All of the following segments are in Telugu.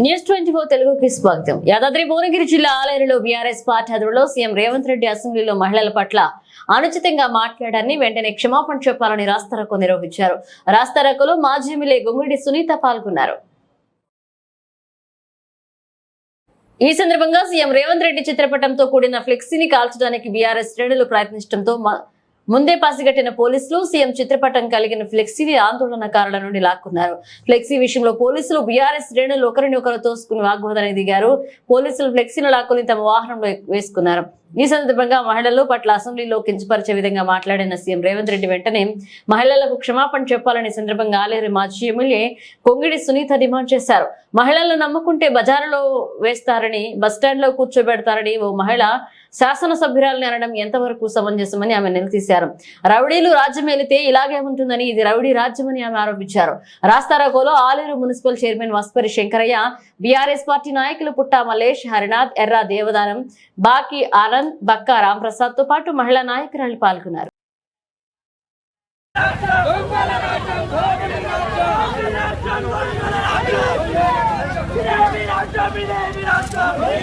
న్యూస్ ట్వంటీ ఫోర్ తెలుగుకి స్వాగతం. యాదాద్రి భువనగిరి జిల్లా ఆలయంలో బీఆర్ఎస్ పార్టీ ఆధ్వర్యంలో సీఎం రేవంత్ రెడ్డి అసెంబ్లీలో మహిళల పట్ల అనుచితంగా మాట్లాడారని వెంటనే క్షమాపణ చెప్పాలని రాస్తారకు నిర్వహించారు రాస్తారోకోలో మాజీ ఎమ్మెల్యే గుమ్మిడి సునీత పాల్గొన్నారు. ఈ సందర్భంగా సీఎం రేవంత్ రెడ్డి చిత్రపటంతో కూడిన ఫ్లెక్సీని కాల్చడానికి బీఆర్ఎస్ శ్రేణులు ప్రయత్నించడంతో ముందే పసిగట్టిన పోలీసులు సీఎం చిత్రపటం కలిగిన ఫ్లెక్సీని ఆందోళనకారుల నుండి లాక్కున్నారు. ఫ్లెక్సీ విషయంలో పోలీసులు బీఆర్ఎస్ శ్రేణులు ఒకరిని ఒకరు తోసుకుని వాగ్వాదానికి దిగారు. పోలీసులు ఫ్లెక్సీని లాక్కుని తమ వాహనంలో వేసుకున్నారు. ఈ సందర్భంగా మహిళలు పట్ల అసెంబ్లీలో కించపరిచే విధంగా మాట్లాడిన సీఎం రేవంత్ రెడ్డి వెంటనే మహిళలకు క్షమాపణ చెప్పాలని సందర్భంగా ఆలేరు మాజీ ఎమ్మెల్యే కొంగిడి సునీత డిమాండ్ చేశారు. మహిళలను నమ్ముకుంటే బజారులో వేస్తారని బస్టాండ్లో కూర్చోబెడతారని ఓ మహిళ శాసనసభ్యురాలని అనడం ఎంతవరకు సమంజసమని ఆమె నిలదీశారు. రౌడీలు రాజ్యం వెళితే ఇలాగే ఉంటుందని ఇది రౌడీ రాజ్యమని ఆమె ఆరోపించారు. రాస్తారోకోలో Aleru municipal chairman Vaspari Shankaraiah BRS party నాయకులు పుట్టా మల్లేష్ హరినాథ్ ఎర్రా దేవదానం బాకి ఆనంద్ బక్కా రాంప్రసాద్తో పాటు మహిళా నాయకురాలు పాల్గొన్నారు. చెప్పాలి రేవంత్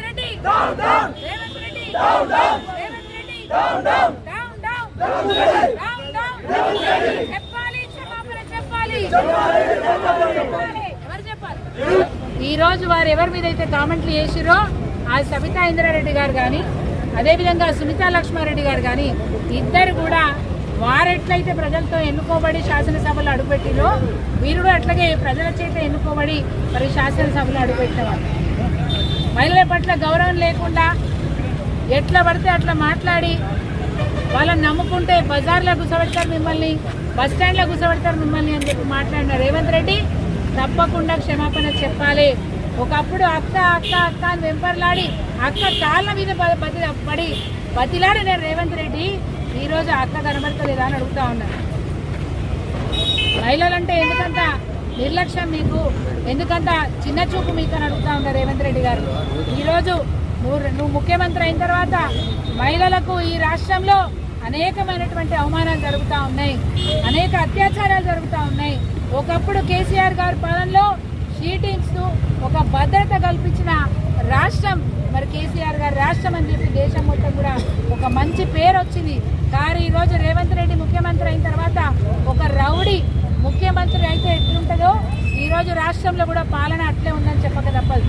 రెడ్డి రేవంత్ చెప్పాలి చెప్పాలి ఎవరు చెప్పాలి ఈరోజు వారు ఎవరి మీద అయితే కామెంట్లు చేసిరో ఆ సబితా ఇంద్రారెడ్డి గారు కానీ అదేవిధంగా సునీతా లక్ష్మారెడ్డి గారు కానీ ఇద్దరు కూడా వారెట్లయితే ప్రజలతో ఎన్నుకోబడి శాసనసభలో అడుగుపెట్టిరో వీరు కూడా అట్లాగే ప్రజల చేత ఎన్నుకోబడి మరి శాసనసభలో అడుగుపెట్టినవారు మహిళల పట్ల గౌరవం లేకుండా ఎట్లా పడితే అట్లా మాట్లాడి వాళ్ళని నమ్ముకుంటే బజార్లో కూర్చోబెడతారు మిమ్మల్ని బస్ స్టాండ్లో కూర్చోబెడతారు మిమ్మల్ని అని చెప్పి మాట్లాడిన రేవంత్ రెడ్డి తప్పకుండా క్షమాపణ చెప్పాలి. ఒకప్పుడు అక్క అక్క అక్క అని వెంపర్లాడి అక్క కాళ్ళ మీద బతి పడి బతిలాడి నేను రేవంత్ రెడ్డి. ఈరోజు అక్క కనబడతలేదా అని అడుగుతా ఉన్నాను మహిళలంటే ఎందుకంత నిర్లక్ష్యం మీకు? ఎందుకంత చిన్న చూపు మీకు అని అడుగుతా ఉన్నా రేవంత్ రెడ్డి గారు. ఈరోజు నువ్వు నువ్వు ముఖ్యమంత్రి అయిన తర్వాత మహిళలకు ఈ రాష్ట్రంలో అనేకమైనటువంటి అవమానాలు జరుగుతూ ఉన్నాయి. అనేక అత్యాచారాలు ఒకప్పుడు కేసీఆర్ గారి పాలనలో షీటింగ్స్ ఒక భద్రత కల్పించిన రాష్ట్రం. మరి కేసీఆర్ గారి రాష్ట్రం అని చెప్పి దేశం మొత్తం కూడా ఒక మంచి పేరు వచ్చింది. కానీ ఈరోజు రేవంత్ రెడ్డి ముఖ్యమంత్రి అయిన తర్వాత ఒక రౌడీ ముఖ్యమంత్రి అయితే ఎట్లుంటుందో ఈరోజు రాష్ట్రంలో కూడా పాలన అట్లే ఉందని చెప్పక తప్పదు.